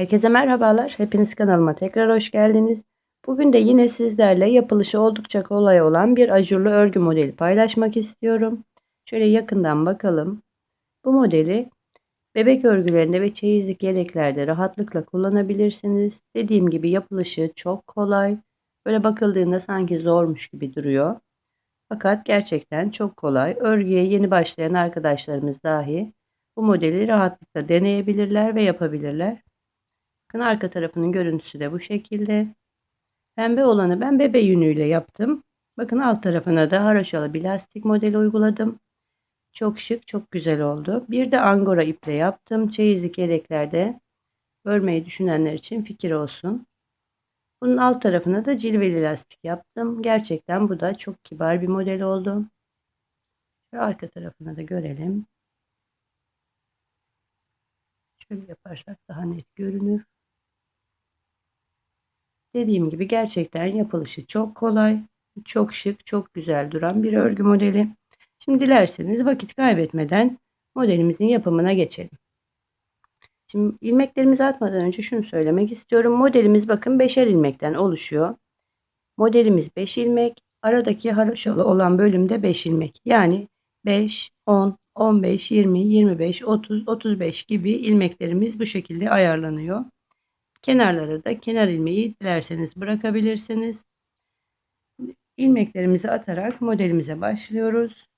Herkese merhabalar. Hepiniz kanalıma tekrar hoş geldiniz. Bugün de yine sizlerle yapılışı oldukça kolay olan bir ajurlu örgü modeli paylaşmak istiyorum. Şöyle yakından bakalım. Bu modeli bebek örgülerinde ve çeyizlik yeleklerde rahatlıkla kullanabilirsiniz. Dediğim gibi yapılışı çok kolay. Böyle bakıldığında sanki zormuş gibi duruyor. Fakat gerçekten çok kolay. Örgüye yeni başlayan arkadaşlarımız dahi bu modeli rahatlıkla deneyebilirler ve yapabilirler. Bakın arka tarafının görüntüsü de bu şekilde. Pembe olanı ben bebe yünüyle yaptım. Bakın alt tarafına da haraşalı bir lastik modeli uyguladım. Çok şık, çok güzel oldu. Bir de angora iple yaptım. Çeyizlik yeleklerde örmeyi düşünenler için fikir olsun. Bunun alt tarafına da cilveli lastik yaptım. Gerçekten bu da çok kibar bir model oldu. Şu arka tarafına da görelim. Şöyle yaparsak daha net görünür. Dediğim gibi gerçekten yapılışı çok kolay, çok şık, çok güzel duran bir örgü modeli. Şimdi dilerseniz vakit kaybetmeden modelimizin yapımına geçelim. Şimdi ilmeklerimizi atmadan önce şunu söylemek istiyorum. Modelimiz bakın beşer ilmekten oluşuyor. Modelimiz 5 ilmek. Aradaki haroşalı olan bölümde 5 ilmek. Yani 5, 10, 15, 20, 25, 30, 35 gibi ilmeklerimiz bu şekilde ayarlanıyor. Kenarlara da kenar ilmeği dilerseniz bırakabilirsiniz. İlmeklerimizi atarak modelimize başlıyoruz.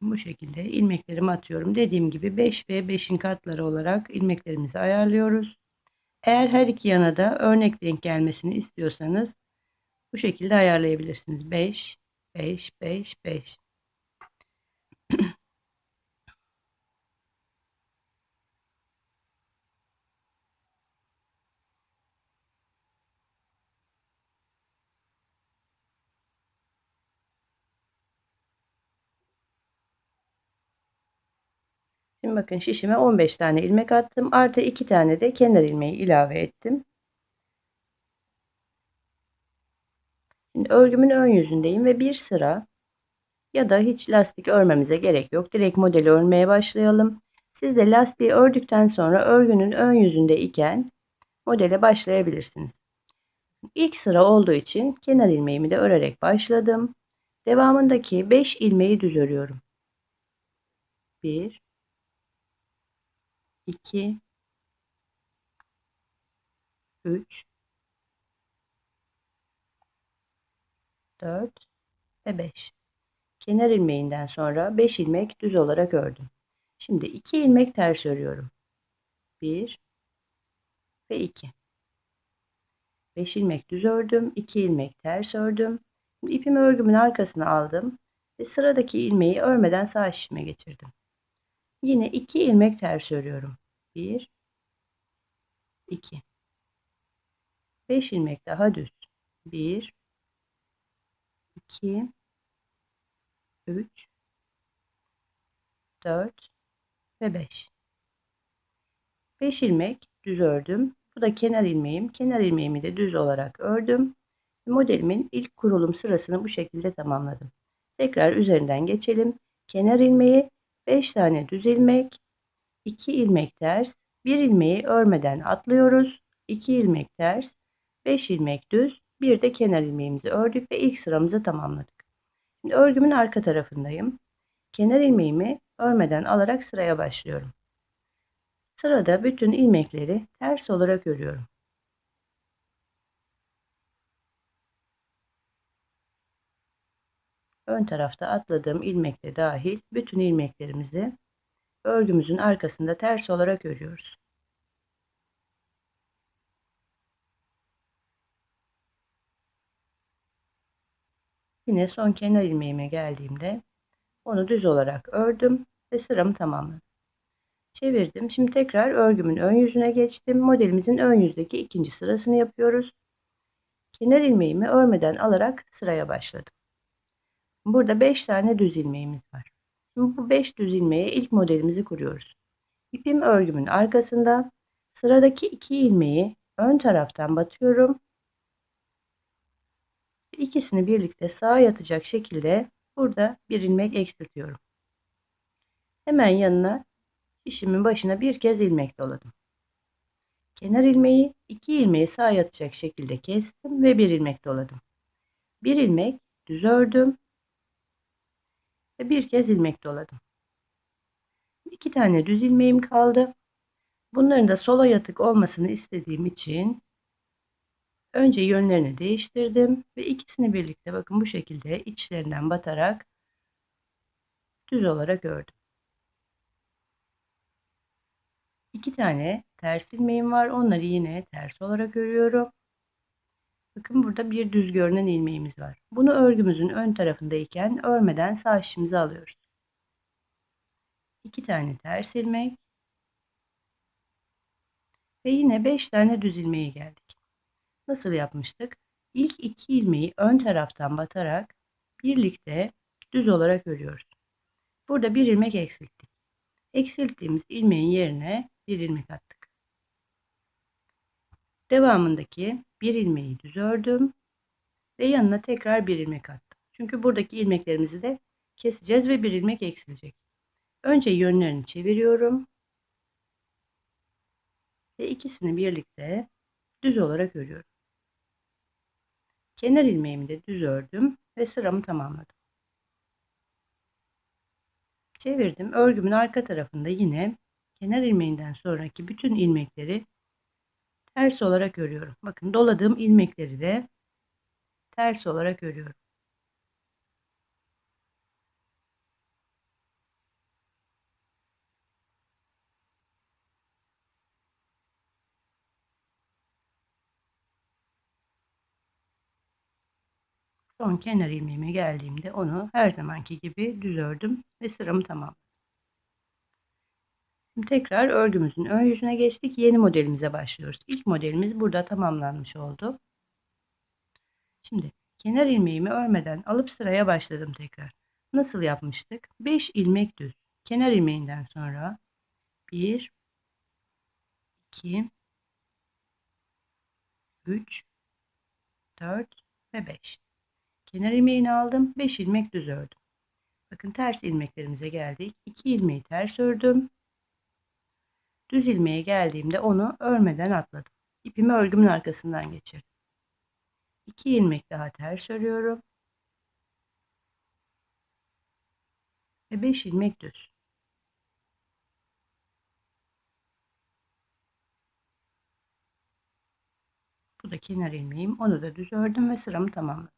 Bu şekilde ilmeklerimi atıyorum. Dediğim gibi 5 ve 5'in katları olarak ilmeklerimizi ayarlıyoruz. Eğer her iki yana da örnek denk gelmesini istiyorsanız bu şekilde ayarlayabilirsiniz. 5, 5, 5, 5. Şimdi bakın şişime 15 tane ilmek attım. Artı 2 tane de kenar ilmeği ilave ettim. Şimdi örgümün ön yüzündeyim ve bir sıra ya da hiç lastik örmemize gerek yok. Direkt modeli örmeye başlayalım. Siz de lastiği ördükten sonra örgünün ön yüzünde iken modele başlayabilirsiniz. İlk sıra olduğu için kenar ilmeğimi de örerek başladım. Devamındaki 5 ilmeği düz örüyorum. 1 2 3 4 ve 5. Kenar ilmeğinden sonra 5 ilmek düz olarak ördüm. Şimdi 2 ilmek ters örüyorum. 1 ve 2. 5 ilmek düz ördüm, 2 ilmek ters ördüm. Şimdi ipimi örgümün arkasına aldım ve sıradaki ilmeği örmeden sağ şişime geçirdim. Yine 2 ilmek ters örüyorum. 1 2 5 ilmek daha düz. 1 2 3 4 ve 5 5 ilmek düz ördüm. Bu da kenar ilmeğim. Kenar ilmeğimi de düz olarak ördüm. Modelimin ilk kurulum sırasını bu şekilde tamamladım. Tekrar üzerinden geçelim. Kenar ilmeği 5 tane düz ilmek, 2 ilmek ters, 1 ilmeği örmeden atlıyoruz. 2 ilmek ters, 5 ilmek düz, bir de kenar ilmeğimizi ördük ve ilk sıramızı tamamladık. Şimdi örgümün arka tarafındayım. Kenar ilmeğimi örmeden alarak sıraya başlıyorum. Sırada bütün ilmekleri ters olarak örüyorum. Ön tarafta atladığım ilmek de dahil bütün ilmeklerimizi örgümüzün arkasında ters olarak örüyoruz. Yine son kenar ilmeğime geldiğimde onu düz olarak ördüm ve sıramı tamamladım. Çevirdim. Şimdi tekrar örgümün ön yüzüne geçtim. Modelimizin ön yüzdeki ikinci sırasını yapıyoruz. Kenar ilmeğimi örmeden alarak sıraya başladım. Burada 5 tane düz ilmeğimiz var. Şimdi bu 5 düz ilmeğe ilk modelimizi kuruyoruz. İpim örgümün arkasında. Sıradaki 2 ilmeği ön taraftan batıyorum. İkisini birlikte sağa yatacak şekilde burada bir ilmek eksiltiyorum. Hemen yanına şişimin başına bir kez ilmek doladım. Kenar ilmeği iki ilmeği sağa yatacak şekilde kestim ve bir ilmek doladım. Bir ilmek düz ördüm ve bir kez ilmek doladım. İki tane düz ilmeğim kaldı. Bunların da sola yatık olmasını istediğim için önce yönlerini değiştirdim ve ikisini birlikte bakın bu şekilde içlerinden batarak düz olarak ördüm. İki tane ters ilmeğim var. Onları yine ters olarak örüyorum. Bakın burada bir düz görünen ilmeğimiz var. Bunu örgümüzün ön tarafındayken örmeden sağ şişimize alıyoruz. İki tane ters ilmek ve yine beş tane düz ilmeği geldik. Nasıl yapmıştık? İlk iki ilmeği ön taraftan batarak birlikte düz olarak örüyoruz. Burada bir ilmek eksilttik. Eksilttiğimiz ilmeğin yerine bir ilmek attık. Devamındaki bir ilmeği düz ördüm ve yanına tekrar bir ilmek attım. Çünkü buradaki ilmeklerimizi de keseceğiz ve bir ilmek eksilecek. Önce yönlerini çeviriyorum ve ikisini birlikte düz olarak örüyorum. Kenar ilmeğimi de düz ördüm ve sıramı tamamladım. Çevirdim. Örgümün arka tarafında yine kenar ilmeğinden sonraki bütün ilmekleri ters olarak örüyorum. Bakın doladığım ilmekleri de ters olarak örüyorum. Son kenar ilmeğime geldiğimde onu her zamanki gibi düz ördüm ve sıramı tamamladım. Şimdi tekrar örgümüzün ön yüzüne geçtik. Yeni modelimize başlıyoruz. İlk modelimiz burada tamamlanmış oldu. Şimdi kenar ilmeğimi örmeden alıp sıraya başladım tekrar. Nasıl yapmıştık? 5 ilmek düz. Kenar ilmeğinden sonra 1 2 3 4 ve 5. Kenar ilmeğini aldım. 5 ilmek düz ördüm. Bakın ters ilmeklerimize geldik. 2 ilmeği ters ördüm. Düz ilmeğe geldiğimde onu örmeden atladım. İpimi örgümün arkasından geçirdim. 2 ilmek daha ters örüyorum. Ve 5 ilmek düz. Bu da kenar ilmeğim. Onu da düz ördüm ve sıramı tamamladım.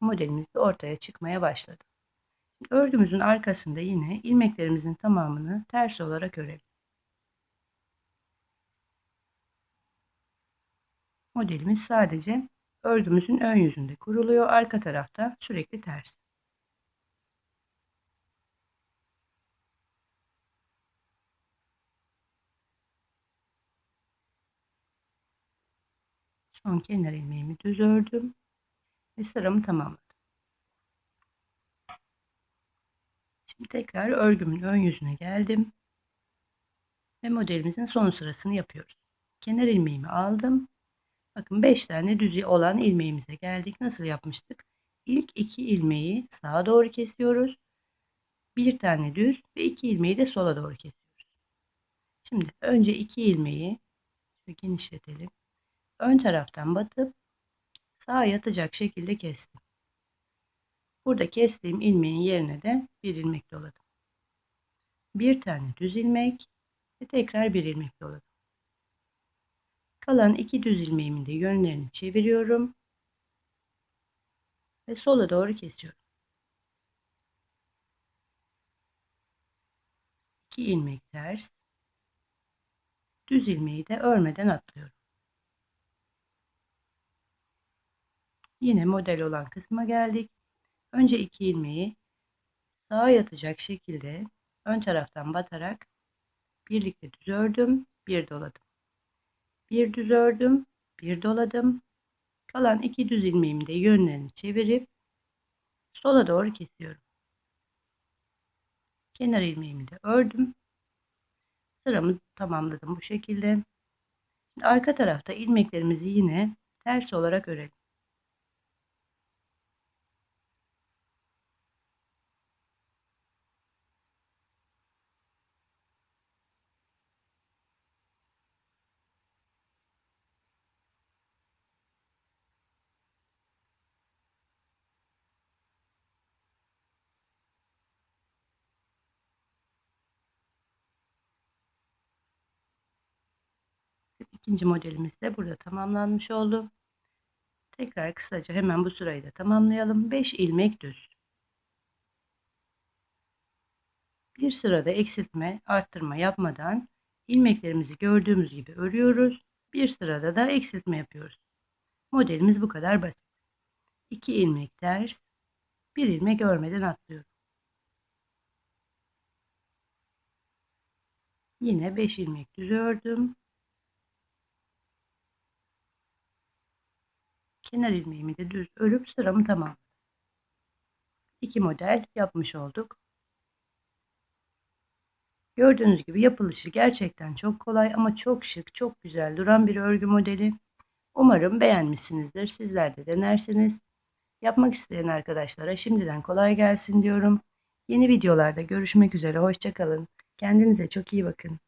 Modelimiz de ortaya çıkmaya başladı. Örgümüzün arkasında yine ilmeklerimizin tamamını ters olarak örelim. Modelimiz sadece örgümüzün ön yüzünde kuruluyor. Arka tarafta sürekli ters. Son kenar ilmeğimi düz ördüm ve sıramı tamamladım. Şimdi tekrar örgümün ön yüzüne geldim. Ve modelimizin son sırasını yapıyoruz. Kenar ilmeğimi aldım. Bakın 5 tane düz olan ilmeğimize geldik. Nasıl yapmıştık? İlk 2 ilmeği sağa doğru kesiyoruz. Bir tane düz ve 2 ilmeği de sola doğru kesiyoruz. Şimdi önce 2 ilmeği genişletelim. Ön taraftan batıp sağa yatacak şekilde kestim. Burada kestiğim ilmeğin yerine de bir ilmek doladım. Bir tane düz ilmek ve tekrar bir ilmek doladım. Kalan iki düz ilmeğimin de yönlerini çeviriyorum ve sola doğru kesiyorum. İki ilmek ters, düz ilmeği de örmeden atlıyorum. Yine model olan kısma geldik. Önce iki ilmeği sağa yatacak şekilde ön taraftan batarak birlikte düz ördüm, bir doladım. Bir düz ördüm, bir doladım. Kalan iki düz ilmeğimi de yönlerini çevirip sola doğru kesiyorum. Kenar ilmeğimi de ördüm. Sıramı tamamladım bu şekilde. Arka tarafta ilmeklerimizi yine ters olarak örelim. İkinci modelimiz de burada tamamlanmış oldu. Tekrar kısaca hemen bu sırayı da tamamlayalım. 5 ilmek düz. Bir sırada eksiltme, arttırma yapmadan ilmeklerimizi gördüğümüz gibi örüyoruz. Bir sırada da eksiltme yapıyoruz. Modelimiz bu kadar basit. 2 ilmek ters, 1 ilmek örmeden atlıyorum. Yine 5 ilmek düz ördüm. Kenar ilmeğimi de düz örüp sıramı tamamladım. İki model yapmış olduk. Gördüğünüz gibi yapılışı gerçekten çok kolay ama çok şık, çok güzel duran bir örgü modeli. Umarım beğenmişsinizdir. Sizler de denersiniz. Yapmak isteyen arkadaşlara şimdiden kolay gelsin diyorum. Yeni videolarda görüşmek üzere. Hoşçakalın. Kendinize çok iyi bakın.